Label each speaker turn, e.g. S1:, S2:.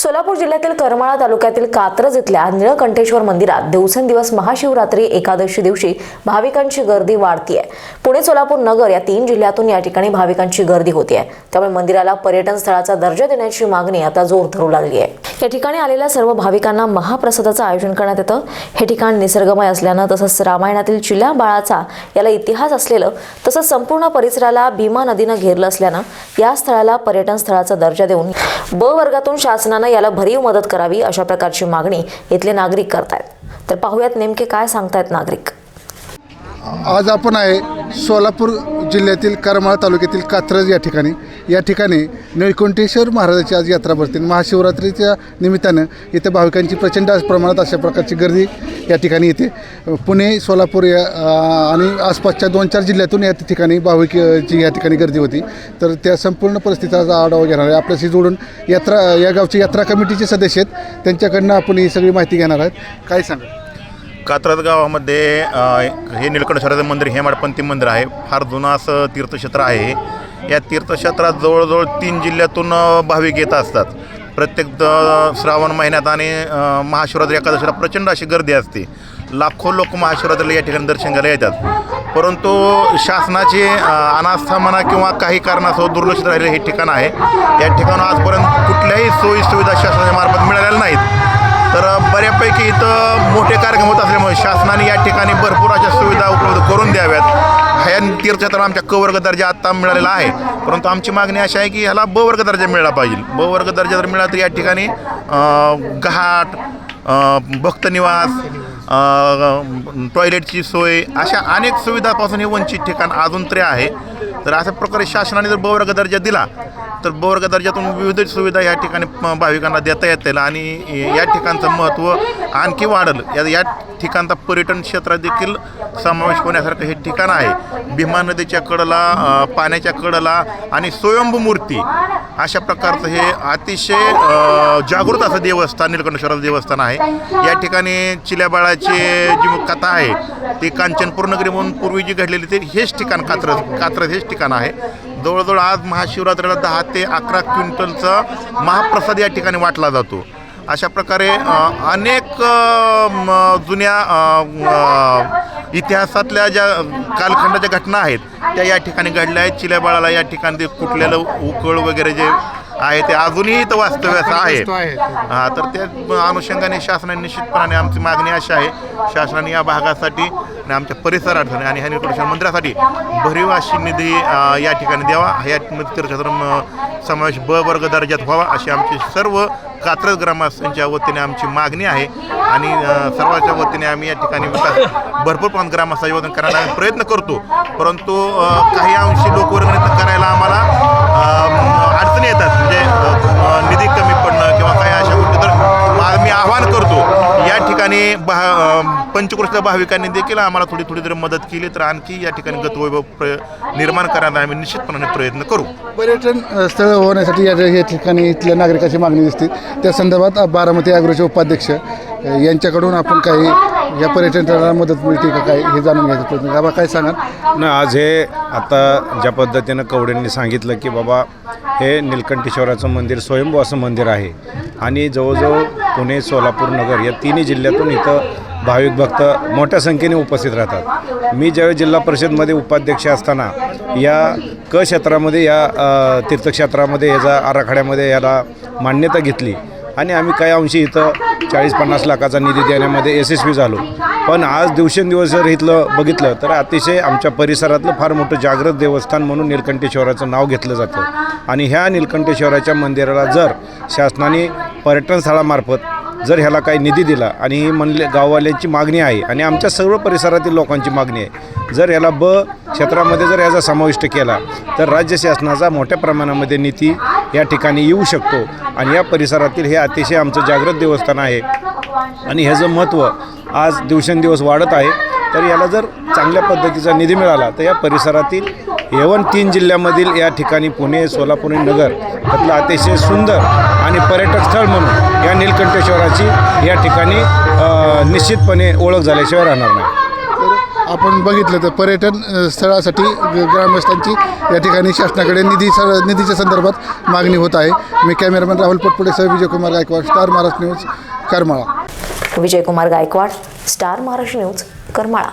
S1: सोलापूर जिल्ह्यातील करमाळा तालुक्यातील कात्रज इथल्या निळकंठेश्वर मंदिरात दिवसेंदिवस महाशिवरात्री एकादशी दिवशी भाविकांची गर्दी वाढतीये. पुणे सोलापूर नगर या तीन जिल्ह्यातून या ठिकाणी भाविकांची गर्दी होतीये. त्यामुळे मंदिराला पर्यटन स्थळाचा दर्जा देण्याची मागणी आता जोर धरू लागली आहे या ठिकाणी आलेल्या सर्व भाविकांना महाप्रसादाचं आयोजन करण्यात येतं. हे ठिकाण निसर्गमय असल्यानं तसंच रामायणातील चिल्या बाळाचा याला इतिहास असलेलं तसंच संपूर्ण परिसराला भीमा नदीनं घेरलं असल्यानं या स्थळाला पर्यटन स्थळाचा दर्जा देऊन ब वर्गातून शासनानं याला भरीव मदत करावी अशा प्रकारची मागणी इथले नागरिक करतायत. तर पाहूयात नेमके काय सांगतायत नागरिक.
S2: आज आपण आहे सोलापूर जिल्ह्यातील करमाळा तालुक्यातील कात्रज या ठिकाणी. या ठिकाणी निळकुंठेश्वर महाराजाची आज यात्रा भरते. महाशिवरात्रीच्या निमित्तानं इथे भाविकांची प्रचंड प्रमाणात अशा प्रकारची गर्दी या ठिकाणी येते. पुणे सोलापूर या आणि आसपासच्या दोन चार जिल्ह्यातून या ठिकाणी भाविकची या ठिकाणी गर्दी होती. तर त्या संपूर्ण परिस्थितीचा आढावा घेणार आहे. आपल्याशी जोडून यात्रा या गावची यात्रा कमिटीचे सदस्य आहेत. त्यांच्याकडनं आपण ही सगळी माहिती घेणार आहेत. काय सांगा
S3: कात्रज गावामध्ये हे निळकंठेश्वराचं मंदिर हेमाडपंथी मंदिर आहे. फार जुनं असं तीर्थक्षेत्र आहे या तीर्थक्षेत्रात जवळजवळ तीन जिल्ह्यातून भाविक येत असतात. प्रत्येक श्रावण महिन्यात आणि महाशिवरात्री एकादशीला प्रचंड अशी गर्दी असते. लाखो लोक महाशिवरात्रीला या ठिकाणी दर्शन घ्यायला येतात. परंतु शासनाची अनास्था म्हणा किंवा काही कारणासह दुर्लक्षित राहिलेलं हे ठिकाण आहे. या ठिकाणं आजपर्यंत कुठल्याही सोयीसुविधा शासनाच्या मार्फत मिळालेल्या नाहीत. तर बऱ्यापैकी इथं मोठे कार्यक्रम होत असल्यामुळे शासनाने या ठिकाणी भरपूर अशा सुविधा करून द्याव्यात. ह्या तीर्थक्षेत्राला आमच्या क वर्ग दर्जा आत्ता मिळालेला आहे. परंतु आमची मागणी अशी आहे की ह्याला ब वर्ग दर्जा मिळाला पाहिजे. ब वर्ग दर्जा जर मिळाला तर या ठिकाणी घाट भक्तनिवास टॉयलेटची सोय अशा अनेक सुविधापासून हे वंचित ठिकाण अजून तरी आहे. तर अशा प्रकारे शासनाने जर बवर्ग दर्जा दिला तर बवर्ग दर्जातून विविध सुविधा या ठिकाणी भाविकांना देता येतील आणि या ठिकाणचं महत्त्व आणखी वाढलं. या या ठिकाणचा पर्यटन क्षेत्रात देखील समावेश होण्यासारखं हे ठिकाण आहे. भीमा नदीच्या कडला पाण्याच्या कडला आणि स्वयंभू मूर्ती अशा प्रकारचं हे अतिशय जागृत असं देवस्थान निलकंठेश्वराचं देवस्थान आहे. या ठिकाणी चिल्याबाळाची जी कथा आहे ती कांचनपूर नगरी म्हणून पूर्वी जी घडलेली ते हेच ठिकाण कात्रज कात्रज हेच ठिकाण आहे. जवळजवळ आज महाशिवरात्रीला दहा ते अकरा क्विंटलचा महाप्रसाद या ठिकाणी वाटला जातो. अशा प्रकारे अनेक जुन्या इतिहासातल्या ज्या कालखंडाच्या घटना आहेत त्या या ठिकाणी घडल्या आहेत. चिल्याबाळाला या ठिकाणी ते कुठलेलं उकळ वगैरे जे आहे ते अजूनही इथं वास्तव्याचं आहे. हा तर त्या अनुषंगाने शासनाने निश्चितपणाने आमची मागणी अशी आहे शासनाने या भागासाठी आणि आमच्या परिसरासाठी आणि ह्या निकृष्ण मंदिरासाठी भरीव अशी निधी या ठिकाणी द्यावा. या तीर्थक्षेत्र समावेश ब वर्ग दर्जात व्हावा अशी आमची सर्व कात्रज ग्रामस्थांच्या वतीने आमची मागणी आहे. आणि सर्वांच्या वतीने आम्ही या ठिकाणी विकास भरपूर प्रमाणात ग्रामस्थांचे वतीने करायला आम्ही प्रयत्न करतो. परंतु काही अंशी लोकवर्गणीत करायला आम्हाला पंचकृष्ण भाविकांनी देखील आम्हाला थोडी थोडी जर मदत केली तर आणखी या ठिकाणी गतवैभव प्र निर्माण करायला आम्ही निश्चितपणाने प्रयत्न करू.
S2: पर्यटन स्थळ होण्यासाठी या या ठिकाणी इथल्या नागरिकाची मागणी दिसते. त्या संदर्भात बारामती अॅग्रोचे उपाध्यक्ष यांच्याकडून आपण काही या पर्यटन स्थळाला मदत मिळते का काय हे जाणून घ्यायचा प्रयत्न बाबा काय सांगाल?
S4: ना आज हे आता ज्या पद्धतीनं कवडेंनी सांगितलं की बाबा हे निलकंठेश्वराचं मंदिर स्वयंभू असं मंदिर आहे. आणि जवळजवळ पुणे सोलापूर नगर या तिन्ही जिल्ह्यातून इथं भाविक भक्त मोठ्या संख्येने उपस्थित राहतात. मी ज्यावेळी जिल्हा परिषदमध्ये उपाध्यक्ष असताना या क क्षेत्रामध्ये या तीर्थक्षेत्रामध्ये याचा आराखड्यामध्ये याला मान्यता घेतली आणि आम्ही काही अंशी इथं चाळीस पन्नास लाखाचा निधी देण्यामध्ये यशस्वी झालो. पण आज दिवसेंदिवस जर इथलं बघितलं तर अतिशय आमच्या परिसरातलं फार मोठं जागृत देवस्थान म्हणून निलकंठेश्वराचं नाव घेतलं जातं. आणि ह्या निलकंठेश्वराच्या मंदिराला जर शासनाने पर्यटन स्थळामार्फत जर ह्याला काही निधी दिला आणि ही म्हणले गाववाल्यांची मागणी आहे आणि आमच्या सर्व परिसरातील लोकांची मागणी आहे जर ह्याला ब क्षेत्रामध्ये जर याचा समाविष्ट केला तर राज्य शासनाचा मोठ्या प्रमाणामध्ये निधी या ठिकाणी येऊ शकतो आणि या परिसरातील हे अतिशय आमचं जागृत देवस्थान आहे. आणि ह्याचं महत्त्व आज दिवसेंदिवस वाढत आहे. तर याला जर चांगल्या पद्धतीचा निधी मिळाला तर या परिसरातील येवन तीन जिल्ह्यामधील या ठिकाणी पुणे सोलापूर आणि नगर यातलं अतिशय सुंदर आणि पर्यटक स्थळ म्हणून या निलकंठेश्वराची या ठिकाणी निश्चितपणे ओळख झाल्याशिवाय राहणार नाही.
S2: तर आपण बघितलं तर पर्यटन स्थळासाठी ग- ग्रामस्थांची या ठिकाणी शासनाकडे निधी स निधीच्या संदर्भात मागणी होत आहे. मी cameraman Rahul पटपुडेसह Vijaykumar Gaikwad star Maharashtra news Karmala.
S1: Vijaykumar Gaikwad star Maharashtra news Karmala